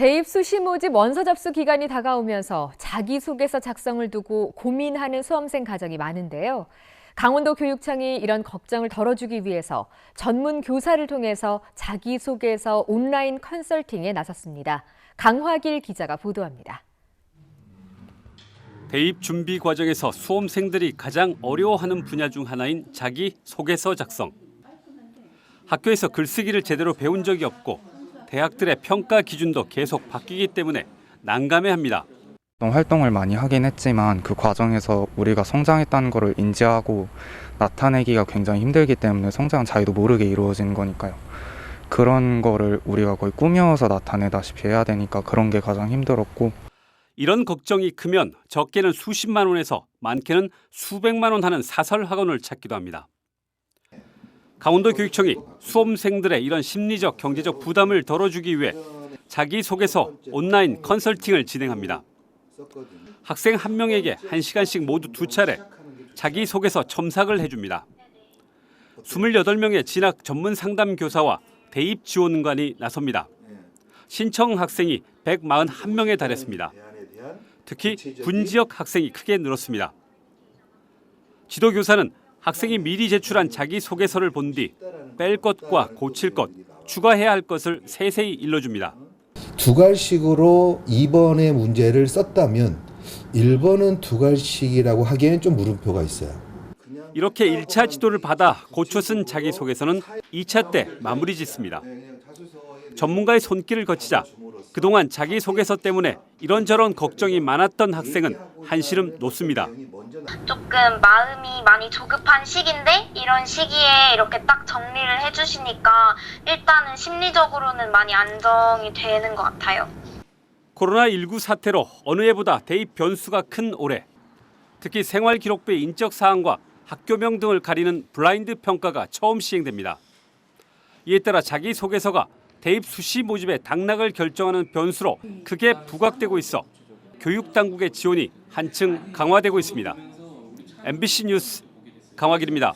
대입 수시 모집 원서 접수 기간이 다가오면서 자기소개서 작성을 두고 고민하는 수험생 가정이 많은데요. 강원도 교육청이 이런 걱정을 덜어주기 위해서 전문 교사를 통해서 자기소개서 온라인 컨설팅에 나섰습니다. 강화길 기자가 보도합니다. 대입 준비 과정에서 수험생들이 가장 어려워하는 분야 중 하나인 자기 소개서 작성. 학교에서 글쓰기를 제대로 배운 적이 없고 대학들의 평가 기준도 계속 바뀌기 때문에 난감해합니다. 활동을 많이 하긴 했지만 그 과정에서 우리가 성장했다는 것을 인지하고 나타내기가 굉장히 힘들기 때문에 성장 자기도 모르게 이루어지는 거니까요. 그런 거를 우리가 거의 꾸며서 나타내다시피 해야 되니까 그런 게 가장 힘들었고 이런 걱정이 크면 적게는 수십만 원에서 많게는 수백만 원 하는 사설 학원을 찾기도 합니다. 강원도 교육청이 수험생들의 이런 심리적 경제적 부담을 덜어주기 위해 자기소개서 온라인 컨설팅을 진행합니다. 학생 한 명에게 한 시간씩 모두 두 차례 자기소개서 첨삭을 해줍니다. 28명의 진학 전문 상담 교사와 대입 지원관이 나섭니다. 신청 학생이 141명에 달했습니다. 특히 군 지역 학생이 크게 늘었습니다. 지도교사는 학생이 미리 제출한 자기소개서를 본 뒤 뺄 것과 고칠 것, 추가해야 할 것을 세세히 일러줍니다. 두 갈식으로 2번의 문제를 썼다면 1번은 두 갈식이라고 하기에는 좀 물음표가 있어요. 이렇게 1차 지도를 받아 고쳐 쓴 자기소개서는 2차 때 마무리 짓습니다. 전문가의 손길을 거치자 그동안 자기소개서 때문에 이런저런 걱정이 많았던 학생은 한시름 놓습니다. 조금 마음이 많이 조급한 시기인데 이런 시기에 이렇게 딱 정리를 해주시니까 일단은 심리적으로는 많이 안정이 되는 것 같아요. 코로나19 사태로 어느 해보다 대입 변수가 큰 올해. 특히 생활기록부의 인적 사항과 학교명 등을 가리는 블라인드 평가가 처음 시행됩니다. 이에 따라 자기소개서가 대입 수시 모집의 당락을 결정하는 변수로 크게 부각되고 있어 교육 당국의 지원이 한층 강화되고 있습니다. MBC 뉴스 강화길입니다.